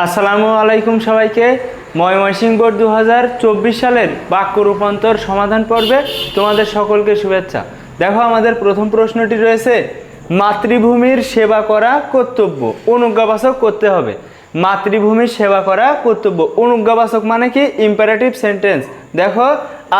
আসসালামু আলাইকুম সবাইকে। ময়মনসিংহ বোর্ড দু হাজার চব্বিশ সালের বাক্য রূপান্তর সমাধান পর্বে তোমাদের সকলকে শুভেচ্ছা। দেখো, আমাদের প্রথম প্রশ্নটি রয়েছে, মাতৃভূমির সেবা করা কর্তব্য, অনুজ্ঞাবাচক করতে হবে। মাতৃভূমির সেবা করা কর্তব্য, অনুজ্ঞাবাচক মানে কি? ইম্পারেটিভ সেন্টেন্স দেখো,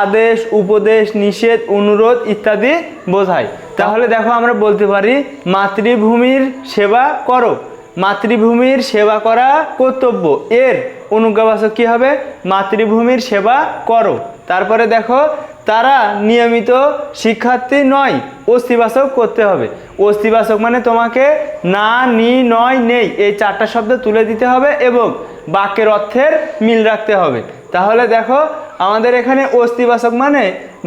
আদেশ, উপদেশ, নিষেধ, অনুরোধ ইত্যাদি বোঝায়। তাহলে দেখো, আমরা বলতে পারি, মাতৃভূমির সেবা করো। মাতৃভূমির সেবা করা কর্তব্য। এর অনুজ্ঞাবাচক কি হবে? মাতৃভূমির সেবা করো। তারপরে দেখো, তারা নিয়মিত শিক্ষার্থী নয়, অস্তিবাচক করতে হবে। অস্তিবাচক মানে তোমাকে না, নি, নয়, নেই, এই চারটা শব্দ তুলে দিতে হবে এবং বাক্যের অর্থের মিল রাখতে হবে। তাহলে দেখো আমাদের এখানে অস্তিবাচক মানে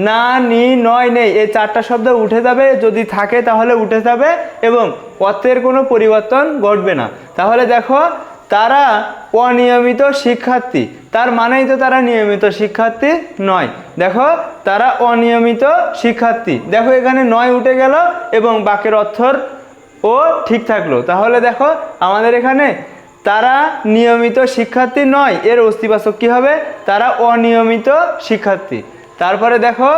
না, নি, নয়, নেই, এই চারটা শব্দ উঠে যাবে, যদি থাকে তাহলে উঠে যাবে এবং অর্থের কোনো পরিবর্তন ঘটবে না। তাহলে দেখো, তারা অনিয়মিত শিক্ষার্থী। তার মানেই তো তারা নিয়মিত শিক্ষার্থী নয়। দেখো, তারা অনিয়মিত শিক্ষার্থী। দেখো, এখানে নয় উঠে গেল এবং বাকের অর্থর ও ঠিক থাকল। তাহলে দেখো, আমাদের এখানে তারা নিয়মিত শিক্ষার্থী নয়, এর অস্তিবাচক কী হবে? তারা অনিয়মিত শিক্ষার্থী। তারপরে দেখো,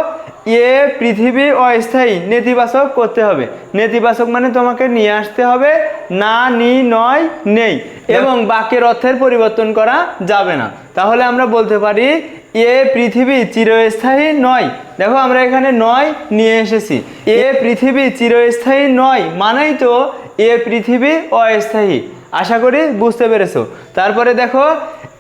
এ পৃথিবী অস্থায়ী, নেতিবাচক করতে হবে। নেতিবাচক মানে তোমাকে নিয়ে আসতে হবে, না, নি, নয়, নেই, এবং বাক্যের অর্থের পরিবর্তন করা যাবে না। তাহলে আমরা বলতে পারি, এ পৃথিবী চিরস্থায়ী নয়। দেখো, আমরা এখানে নয় নিয়ে এসেছি। এ পৃথিবী চিরস্থায়ী নয় মানেই তো এ পৃথিবী অস্থায়ী। আশা করি বুঝতে পেরেছ। তারপরে দেখো,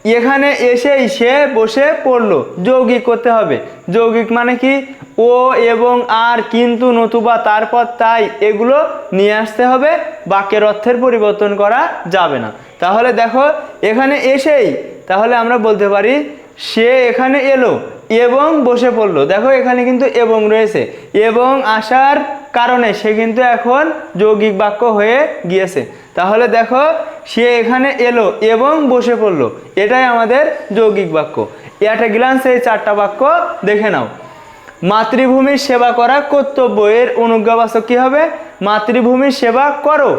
এখানে এসেই সে বসে পড়ল। যৌগিক করতে হবে। যৌগিক মানে কি? ও এবং আর কিন্তু নতুবা তারপর তাই এগুলো নিয়ে আসতে হবে। বাক্যের অর্থের পরিবর্তন করা যাবে না। তাহলে দেখো, এখানে এসেই তাহলে আমরা বলতে পারি, সে এখানে এলো এবং বসে পড়ল। দেখো, এখানে কিন্তু এবং রয়েছে। এবং আসার কারণে সে কিন্তু এখন যৌগিক বাক্য হয়ে গিয়েছে। তাহলে দেখো সে এখানে এলো এবং বসে পড়ল। এটাই আমাদের যৌগিক বাক্য। এটা গ্লান্স এই চারটা বাক্য দেখে নাও। মাতৃভূমির সেবা করা কর্তব্য। এর অনুজ্ঞাবাচক কী হবে? মাতৃভূমির সেবা করো।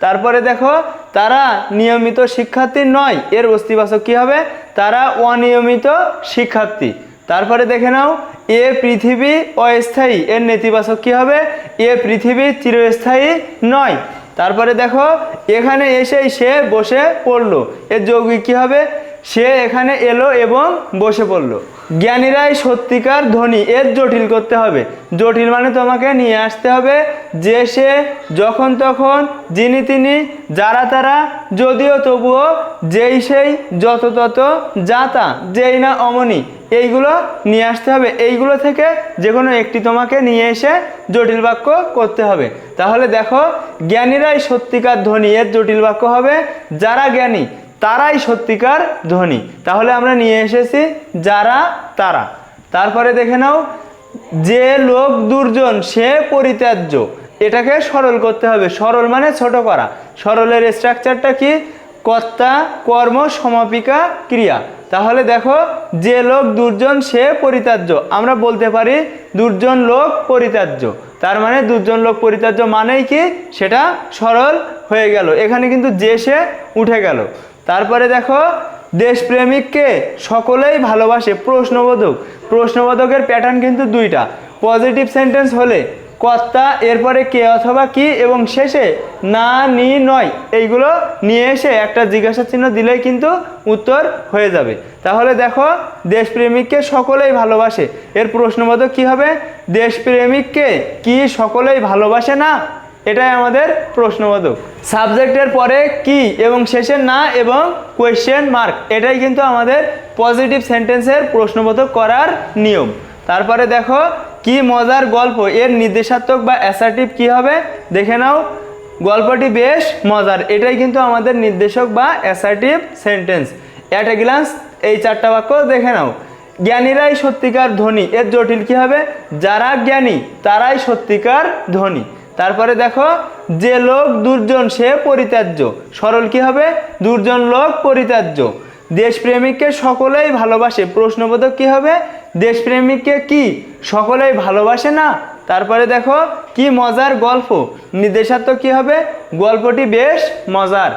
তারপরে দেখো, তারা নিয়মিত শিক্ষার্থী নয়। এর অস্তিবাচক কী হবে? তারা অনিয়মিত শিক্ষার্থী। তারপরে দেখে নাও, এ পৃথিবী অস্থায়ী। এর নেতিবাচক কী হবে? এ পৃথিবী চিরস্থায়ী নয়। তারপরে দেখো, এখানে এসেই সে বসে পড়ল। এর যৌগিক কী হবে? সে এখানে এলো এবং বসে পড়ল। জ্ঞানীরাই সত্যিকার ধনী, এর জটিল করতে হবে। জটিল মানে তোমাকে নিয়ে আসতে হবে যে সে যখন তখন যিনি তিনি, যারা তারা, যদিও তবুও যেই সেই যত তত যা তা যেই না অমনি, এইগুলো নিয়ে আসতে হবে। এইগুলো থেকে যে কোনো একটি তোমাকে নিয়ে এসে জটিল বাক্য করতে হবে। তাহলে দেখো জ্ঞানীরাই সত্যিকার ধনী, এর জটিল বাক্য হবে, যারা জ্ঞানী, তারাই সত্যিকার ধনী। তাহলে আমরা নিয়ে এসেছি যারা, তারা। তারপরে দেখে নাও, যে লোক দুর্জন, সে পরিত্যাজ্য। এটাকে সরল করতে হবে। সরল মানে ছোট করা। সরলের স্ট্রাকচারটা কি? কর্তা, কর্ম, সমাপিকা, ক্রিয়া। তাহলে দেখো, যে লোক দুর্জন, সে পরিত্যাজ্য। আমরা বলতে পারি দুর্জন লোক পরিত্যাজ্য। তার মানে দুর্জন লোক পরিত্যাজ্য মানেই কি? সেটা সরল হয়ে গেল। এখানে কিন্তু যে, সে উঠে গেল। তারপরে দেখো দেশপ্রেমিককে সকলেই ভালোবাসে, প্রশ্নবোধক। প্রশ্নবোধকের প্যাটার্ন কিন্তু দুইটা। পজিটিভ সেন্টেন্স হলে কর্তা, এরপরে কে অথবা কি, এবং শেষে না, নি, নয়, এইগুলো নিয়ে এসে একটা জিজ্ঞাসা চিহ্ন দিলেই কিন্তু উত্তর হয়ে যাবে। তাহলে দেখো, দেশপ্রেমিককে সকলেই ভালোবাসে। এর প্রশ্নবোধক কি হবে? দেশপ্রেমিককে কি সকলেই ভালোবাসে না? এটাই আমাদের প্রশ্নবোধক। সাবজেক্টের পরে কি, এবং শেষে না, এবং কোয়েশ্চেন মার্ক এটাই কিন্তু আমাদের পজিটিভ সেন্টেন্সের প্রশ্নবোধক করার নিয়ম। তারপরে দেখো কি মজার গল্প? এর নির্দেশাত্মক বা অ্যাসার্টিভ কি হবে? দেখে নাও। গল্পটি বেশ মজার। এটাই কিন্তু আমাদের নির্দেশক বা assertive sentence at a glance এই চারটা বাক্য দেখে নাও। জ্ঞানীরাই সত্যিকার ধনী। এর জটিল কি হবে? যারা জ্ঞানী, তারাই সত্যিকার ধনী। তারপরে দেখো, যে লোক দুর্জন, সে পরিত্যাজ্য। সরল কি হবে? দুর্জন লোক পরিত্যাজ্য। দেশপ্রেমিককে সকলেই ভালোবাসে। প্রশ্নবোধক কি হবে? দেশপ্রেমিককে কি? সকলেই ভালোবাসে না? তারপরে দেখো কি মজার গল্প। নির্দেশাত্মক কি হবে? গল্পটি বেশ মজার।